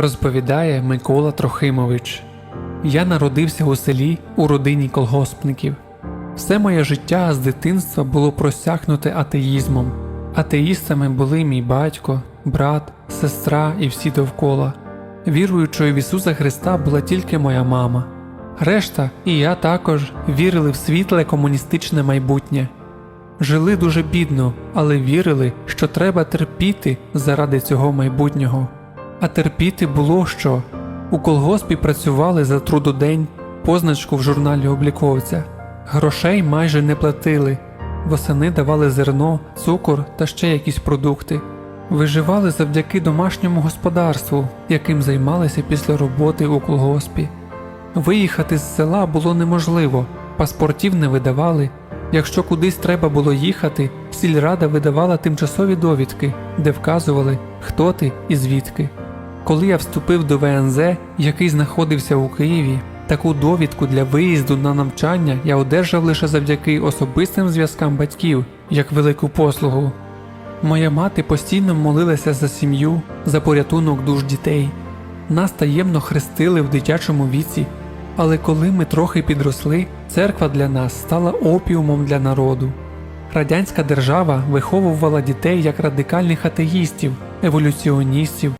розповідає Микола Трохимович. Я народився у селі у родині колгоспників. Все моє життя з дитинства було просякнуте атеїзмом. Атеїстами були мій батько, брат, сестра і всі довкола. Віруючою в Ісуса Христа була тільки моя мама. Решта і я також вірили в світле комуністичне майбутнє. Жили дуже бідно, але вірили, що треба терпіти заради цього майбутнього. А терпіти було що? У колгоспі працювали за трудодень, позначку в журналі обліковця. Грошей майже не платили. Восени давали зерно, цукор та ще якісь продукти. Виживали завдяки домашньому господарству, яким займалися після роботи у колгоспі. Виїхати з села було неможливо, паспортів не видавали. Якщо кудись треба було їхати, сільрада видавала тимчасові довідки, де вказували, хто ти і звідки. Коли я вступив до ВНЗ, який знаходився у Києві, таку довідку для виїзду на навчання я одержав лише завдяки особистим зв'язкам батьків, як велику послугу. Моя мати постійно молилася за сім'ю, за порятунок душ дітей. Нас таємно хрестили в дитячому віці, але коли ми трохи підросли, церква для нас стала опіумом для народу. Радянська держава виховувала дітей як радикальних атеїстів, еволюціоністів,